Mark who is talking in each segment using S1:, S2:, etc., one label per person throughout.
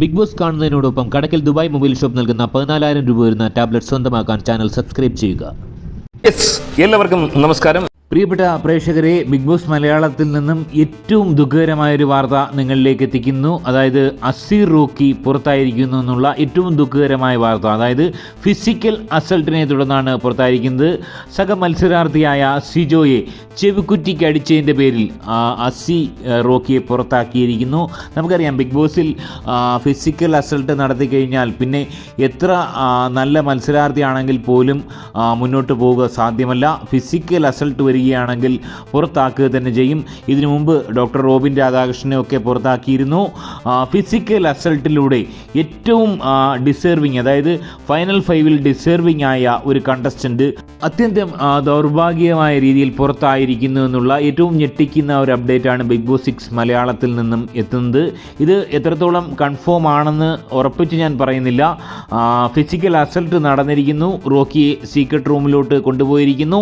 S1: Big boss കാണുന്നതിനോടൊപ്പം Kadakkal Dubai mobile shop നൽകുന്ന പതിനാലായിരം രൂപ വരുന്ന ടാബ്ലറ്റ് സ്വന്തമാക്കാൻ ചാനൽ സബ്സ്ക്രൈബ് ചെയ്യുക.
S2: എല്ലാവർക്കും നമസ്കാരം.
S1: പ്രിയപ്പെട്ട പ്രേക്ഷകരെ ബിഗ് ബോസ് മലയാളത്തിൽ നിന്നും ഏറ്റവും ദുഃഖകരമായൊരു വാർത്ത നിങ്ങളിലേക്ക് എത്തിക്കുന്നു. അതായത് അസീർ റോക്കി പുറത്തായിരിക്കുന്നു എന്നുള്ള ഏറ്റവും ദുഃഖകരമായ വാർത്ത. അതായത് ഫിസിക്കൽ അസൾട്ടിനെ തുടർന്നാണ് പുറത്തായിരിക്കുന്നത്. സഹ മത്സരാർത്ഥിയായ സിജോയെ ചെവിക്കുറ്റിക്ക് അടിച്ചതിന്റെ പേരിൽ അസി റോക്കിയെ പുറത്താക്കിയിരിക്കുന്നു. നമുക്കറിയാം ബിഗ് ബോസിൽ ഫിസിക്കൽ അസൾട്ട് നടത്തി കഴിഞ്ഞാൽ പിന്നെ എത്ര നല്ല മത്സരാർത്ഥിയാണെങ്കിൽ പോലും മുന്നോട്ട് പോവുക സാധ്യമല്ല. ഫിസിക്കൽ അസൾട്ട് വരികയാണെങ്കിൽ പുറത്താക്കുക തന്നെ ചെയ്യും. ഇതിനു മുമ്പ് ഡോക്ടർ റോബിൻ രാധാകൃഷ്ണനെ ഒക്കെ പുറത്താക്കിയിരുന്നു. ഫിസിക്കൽ അസൾട്ടിലൂടെ ഏറ്റവും ഡിസേർവിങ് അതായത് ഫൈനൽ ഫൈവിൽ ഡിസേർവിങ് ആയ ഒരു കണ്ടസ്റ്റന്റ് അത്യന്തം ദൗർഭാഗ്യമായ രീതിയിൽ പുറത്തായിരിക്കുന്നു എന്നുള്ള ഏറ്റവും ഞെട്ടിക്കുന്ന ഒരു അപ്ഡേറ്റ് ആണ് ബിഗ് ബോസ് സിക്സ് മലയാളത്തിൽ നിന്നും എത്തുന്നത്. ഇത് എത്രത്തോളം കൺഫേം ആണെന്ന് ഉറപ്പിച്ച് ഞാൻ പറയുന്നില്ല. ഫിസിക്കൽ അസൾട്ട് നടന്നിരിക്കുന്നു. റോക്കിയെ സീക്രട്ട് റൂമിലോട്ട് കൊണ്ടുപോയിരിക്കുന്നു.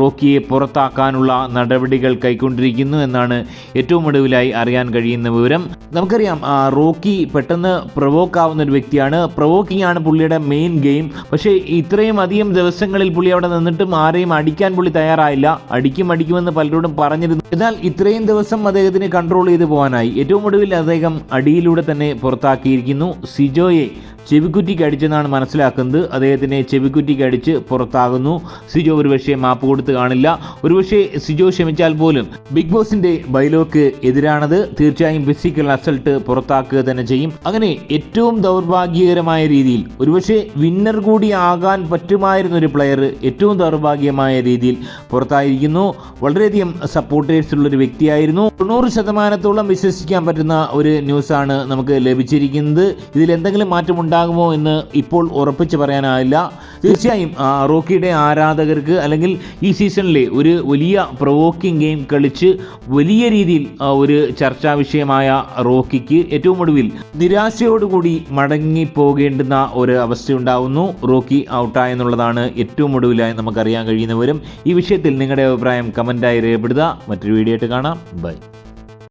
S1: റോക്കിയെ പുറത്താക്കാനുള്ള നടപടികൾ കൈക്കൊണ്ടിരിക്കുന്നു എന്നാണ് ഏറ്റവും ഒടുവിലായി അറിയാൻ കഴിയുന്ന വിവരം. നമുക്കറിയാം റോക്കി പെട്ടെന്ന് പ്രൊവോക്ക് ആവുന്ന ഒരു വ്യക്തിയാണ്. പ്രൊവോക്കിംഗ് ആണ് പുള്ളിയുടെ മെയിൻ ഗെയിം പക്ഷേ ഇത്രയും അധികം ദിവസങ്ങളിൽ പുള്ളി അവിടെ നിന്നിട്ടും ആരെയും അടിക്കാൻ പുള്ളി തയ്യാറായില്ല. അടിക്കും അടിക്കുമെന്ന് പലരോടും പറഞ്ഞിരുന്നു. എന്നാൽ ഇത്രയും ദിവസം അദ്ദേഹത്തിന് കൺട്രോൾ ചെയ്ത് പോകാനായി. ഏറ്റവും ഒടുവിൽ അദ്ദേഹം അടിയിലൂടെ തന്നെ പുറത്താക്കിയിരിക്കുന്നു. സിജോയെ ചെവിക്കുറ്റിക്ക് അടിച്ചെന്നാണ് മനസ്സിലാക്കുന്നത്. അദ്ദേഹത്തിനെ ചെവിക്കുറ്റിക്ക് അടിച്ച് പുറത്താകുന്നു. സിജോ ഒരുപക്ഷെ മാപ്പ് കൊടുത്ത് കാണില്ല. ഒരുപക്ഷെ സിജോ ക്ഷമിച്ചാൽ പോലും ബിഗ് ബോസിന്റെ ബൈലോക്ക് എതിരാണത്. തീർച്ചയായും ഫിസിക്കൽ അസൾട്ട് പുറത്താക്കുക തന്നെ ചെയ്യും. അങ്ങനെ ഏറ്റവും ദൗർഭാഗ്യകരമായ രീതിയിൽ ഒരുപക്ഷെ വിന്നർ കൂടി ആകാൻ പറ്റുമായിരുന്ന ഒരു പ്ലെയർ ഏറ്റവും ദൗർഭാഗ്യമായ രീതിയിൽ പുറത്തായിരിക്കുന്നു. വളരെയധികം സപ്പോർട്ടേഴ്സ് ഉള്ള ഒരു വ്യക്തിയായിരുന്നു. തൊണ്ണൂറ് ശതമാനത്തോളം വിശ്വസിക്കാൻ പറ്റുന്ന ഒരു ന്യൂസാണ് നമുക്ക് ലഭിച്ചിരിക്കുന്നത്. ഇതിൽ എന്തെങ്കിലും മാറ്റം ഉണ്ടാകുമോ എന്ന് ഇപ്പോൾ ഉറപ്പിച്ച് പറയാനാവില്ല തീർച്ചയായും റോക്കിയുടെ ആരാധകർക്ക് അല്ലെങ്കിൽ ഈ സീസണിലെ ഒരു വലിയ പ്രൊവോക്കിംഗ് ഗെയിം കളിച്ച് വലിയ രീതിയിൽ ഒരു ചർച്ചാ വിഷയമായ റോക്കിക്ക് ഏറ്റവും ഒടുവിൽ നിരാശയോടുകൂടി മടങ്ങി പോകേണ്ടുന്ന ഒരു അവസ്ഥയുണ്ടാകുന്നു റോക്കി ഔട്ടായെന്നുള്ളതാണ് ഏറ്റവും ഒടുവിലായി നമുക്കറിയാൻ കഴിയുന്നവരും. ഈ വിഷയത്തിൽ നിങ്ങളുടെ അഭിപ്രായം കമന്റായി രേഖപ്പെടുത്തുക. മറ്റൊരു വീഡിയോ ആയിട്ട് കാണാം. ബൈ